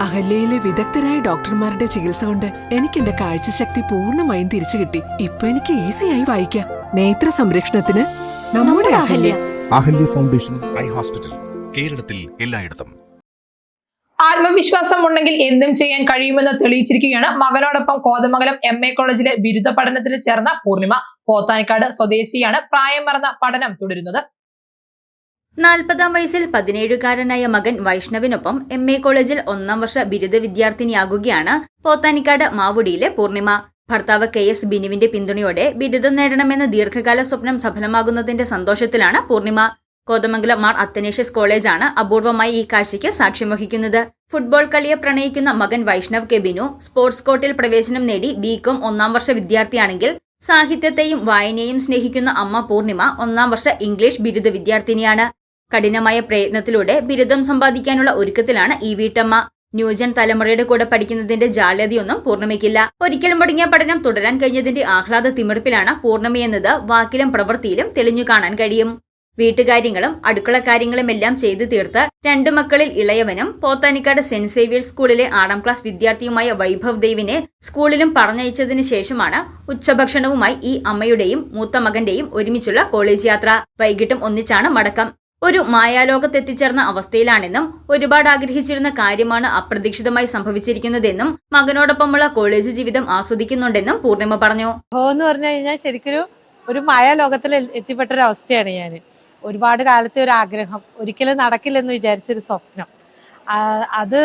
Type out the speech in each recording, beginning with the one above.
അഹല്യയിലെ വിദഗ്ധരായ ഡോക്ടർമാരുടെ ചികിത്സ കൊണ്ട് എനിക്ക് എന്റെ കാഴ്ചശക്തി പൂർണമായും തിരിച്ചു കിട്ടി. ഇപ്പൊ എനിക്ക് ഈസിയായി വായിക്കാം. നേത്ര സംരക്ഷണത്തിന് നമ്മുടെ Ahalya. Ahalya foundation eye hospital കേരളത്തിൽ എല്ലായിടത്തും. ആത്മവിശ്വാസം ഉണ്ടെങ്കിൽ എന്തും ചെയ്യാൻ കഴിയുമെന്ന് തെളിയിച്ചിരിക്കുകയാണ് മകനോടൊപ്പം കോതമംഗലം എം എ കോളേജിലെ ബിരുദ പഠനത്തിന് ചേർന്ന പൂർണിമ. പോത്താനിക്കാട് സ്വദേശിയാണ് പ്രായം മറന്ന പഠനം തുടരുന്നത്. നാൽപ്പതാം വയസ്സിൽ പതിനേഴുകാരനായ മകൻ വൈഷ്ണവിനൊപ്പം എം എ കോളേജിൽ ഒന്നാം വർഷ ബിരുദ വിദ്യാർത്ഥിനിയാകുകയാണ് പോത്താനിക്കാട് മാവുടിയിലെ പൂർണിമ. ഭർത്താവ് കെ എസ് ബിനുവിന്റെ പിന്തുണയോടെ ബിരുദം നേടണമെന്ന ദീർഘകാല സ്വപ്നം സഫലമാകുന്നതിന്റെ സന്തോഷത്തിലാണ് പൂർണിമ. കോതമംഗലം മാർ അത്തനേഷ്യസ് കോളേജാണ് അപൂർവമായി ഈ കാഴ്ചയ്ക്ക് സാക്ഷ്യം വഹിക്കുന്നത്. ഫുട്ബോൾ കളിയെ പ്രണയിക്കുന്ന മകൻ വൈഷ്ണവ് കെ ബിനു സ്പോർട്സ് കോർട്ടിൽ പ്രവേശനം നേടി ബികോം ഒന്നാം വർഷ വിദ്യാർത്ഥിയാണെങ്കിൽ സാഹിത്യത്തെയും വായനയെയും സ്നേഹിക്കുന്ന അമ്മ പൂർണിമ ഒന്നാം വർഷ ഇംഗ്ലീഷ് ബിരുദ വിദ്യാർത്ഥിനിയാണ്. കഠിനമായ പ്രയത്നത്തിലൂടെ ബിരുദം സമ്പാദിക്കാനുള്ള ഒരുക്കത്തിലാണ് ഈ വീട്ടമ്മ. ന്യൂജൻ തലമുറയുടെ കൂടെ പഠിക്കുന്നതിന്റെ ജാള്യതയൊന്നും പൂർണമയ്ക്കില്ല ഒരിക്കൽ മുടങ്ങിയ പഠനം തുടരാൻ കഴിഞ്ഞതിന്റെ ആഹ്ലാദ തിമിർപ്പിലാണ് പൂർണമയെന്നത് വാക്കിലും പ്രവൃത്തിയിലും തെളിഞ്ഞു കാണാൻ കഴിയും. വീട്ടുകാര്യങ്ങളും അടുക്കള കാര്യങ്ങളും എല്ലാം ചെയ്തു തീർത്ത് രണ്ടു മക്കളിൽ ഇളയവനും പോത്താനിക്കാട് സെന്റ് സേവിയേഴ്സ് സ്കൂളിലെ ആറാം ക്ലാസ് വിദ്യാർത്ഥിയുമായ വൈഭവ് ദേവിനെ സ്കൂളിലും പറഞ്ഞയച്ചതിനു ശേഷമാണ് ഉച്ചഭക്ഷണവുമായി ഈ അമ്മയുടെയും മൂത്ത മകന്റെയും ഒരുമിച്ചുള്ള കോളേജ് യാത്ര. വൈകിട്ടും ഒന്നിച്ചാണ് മടക്കം. ഒരു മായാലോകത്തെത്തിച്ചേർന്ന അവസ്ഥയിലാണെന്നും ഒരുപാട് ആഗ്രഹിച്ചിരുന്ന കാര്യമാണ് അപ്രതീക്ഷിതമായി സംഭവിച്ചിരിക്കുന്നതെന്നും മകനോടൊപ്പമുള്ള കോളേജ് ജീവിതം ആസ്വദിക്കുന്നുണ്ടെന്നും പൂർണിമ പറഞ്ഞു. എന്ന് പറഞ്ഞു കഴിഞ്ഞാൽ ശരിക്കൊരു ഒരു മായാലോകത്തിൽ എത്തിപ്പെട്ട ഒരു അവസ്ഥയാണ് ഞാൻ ഒരുപാട് കാലത്തെ ഒരു ആഗ്രഹം. ഒരിക്കലും നടക്കില്ലെന്ന് വിചാരിച്ചൊരു സ്വപ്നം. അത്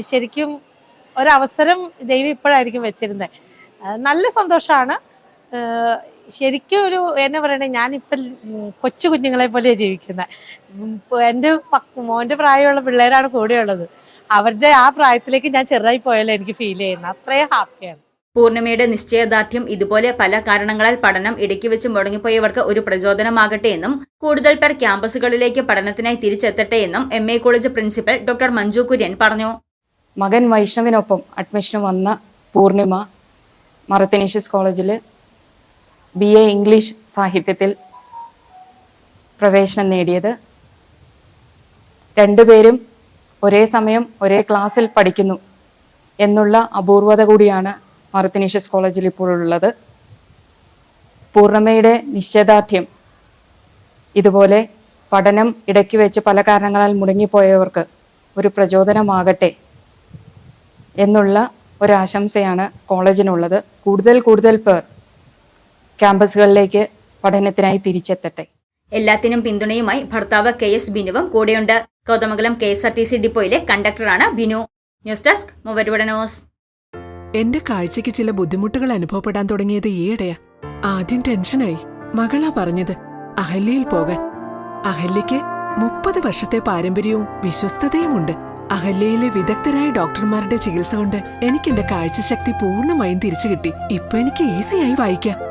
ശരിക്കും ഒരവസരം ദൈവം ഇപ്പോഴായിരിക്കും വെച്ചിരുന്നത്. നല്ല സന്തോഷമാണ്. ശരിക്കും ഒരു എന്നെ പറയണേ ഞാനിപ്പം കൊച്ചു കുഞ്ഞുങ്ങളെ പോലെയാണ് ജീവിക്കുന്നത് എന്റെ മോന്റെ പ്രായമുള്ള പിള്ളേരാണ് കൂടെയുള്ളത്. അവരുടെ ആ പ്രായത്തിലേക്ക് ഞാൻ ചെറുതായി പോയാലോ എനിക്ക് ഫീൽ ചെയ്യുന്നത് അത്രയും ഹാപ്പിയാണ് പൂർണിമയുടെ നിശ്ചയദാർഢ്യം ഇതുപോലെ പല കാരണങ്ങളാൽ പഠനം ഇടയ്ക്ക് വെച്ച് മുടങ്ങിപ്പോയവർക്ക് ഒരു പ്രചോദനമാകട്ടെ എന്നും കൂടുതൽ പേർ ക്യാമ്പസുകളിലേക്ക് പഠനത്തിനായി തിരിച്ചെത്തട്ടെ എന്നും M A college principal doctor Manju Kurian പറഞ്ഞു. മകൻ വൈഷ്ണവിനൊപ്പം അഡ്മിഷന് വന്ന പൂർണിമ മറത്തനീഷ്യസ് കോളേജിൽ ബി എ ഇംഗ്ലീഷ് സാഹിത്യത്തിൽ പ്രവേശനം നേടിയത്. രണ്ടുപേരും ഒരേ സമയം ഒരേ ക്ലാസ്സിൽ പഠിക്കുന്നു എന്നുള്ള അപൂർവത കൂടിയാണ് മാർത്തിനീഷ്യസ് കോളേജിൽ ഇപ്പോഴുള്ളത് പൂർണമയുടെ നിശ്ചയദാർഢ്യം ഇതുപോലെ പഠനം ഇടയ്ക്ക് വെച്ച് പല കാരണങ്ങളാൽ മുടങ്ങിപ്പോയവർക്ക് ഒരു പ്രചോദനമാകട്ടെ എന്നുള്ള ഒരാശംസയാണ് കോളേജിനുള്ളത്. കൂടുതൽ കൂടുതൽ പേർ ക്യാമ്പസുകളിലേക്ക് പഠനത്തിനായി തിരിച്ചെത്തട്ടെ. എല്ലാത്തിനും പിന്തുണയുമായി ഭർത്താവ് കെ എസ് ബിനുവും കൂടെയുണ്ട്. Kothamangalam K S R T C ഡിപ്പോയിലെ കണ്ടക്ടറാണ് ബിനു. ന്യൂസ് ഡെസ്ക് മൂവരുവട ന്യൂസ്. എന്റെ കാഴ്ചയ്ക്ക് ചില ബുദ്ധിമുട്ടുകൾ അനുഭവപ്പെടാൻ തുടങ്ങിയത് ഈയിടെയാ. ആദ്യം ടെൻഷനായി. മകളാ പറഞ്ഞത് അഹല്യയിൽ പോകാൻ. അഹല്യയ്ക്ക് മുപ്പത് വർഷത്തെ പാരമ്പര്യവും വിശ്വസ്തതയുമുണ്ട്. അഹല്യയിലെ വിദഗ്ധരായ ഡോക്ടർമാരുടെ ചികിത്സ കൊണ്ട് എനിക്ക് എന്റെ കാഴ്ചശക്തി പൂർണമായും തിരിച്ചു കിട്ടി ഇപ്പൊ എനിക്ക് ഈസിയായി വായിക്കാം.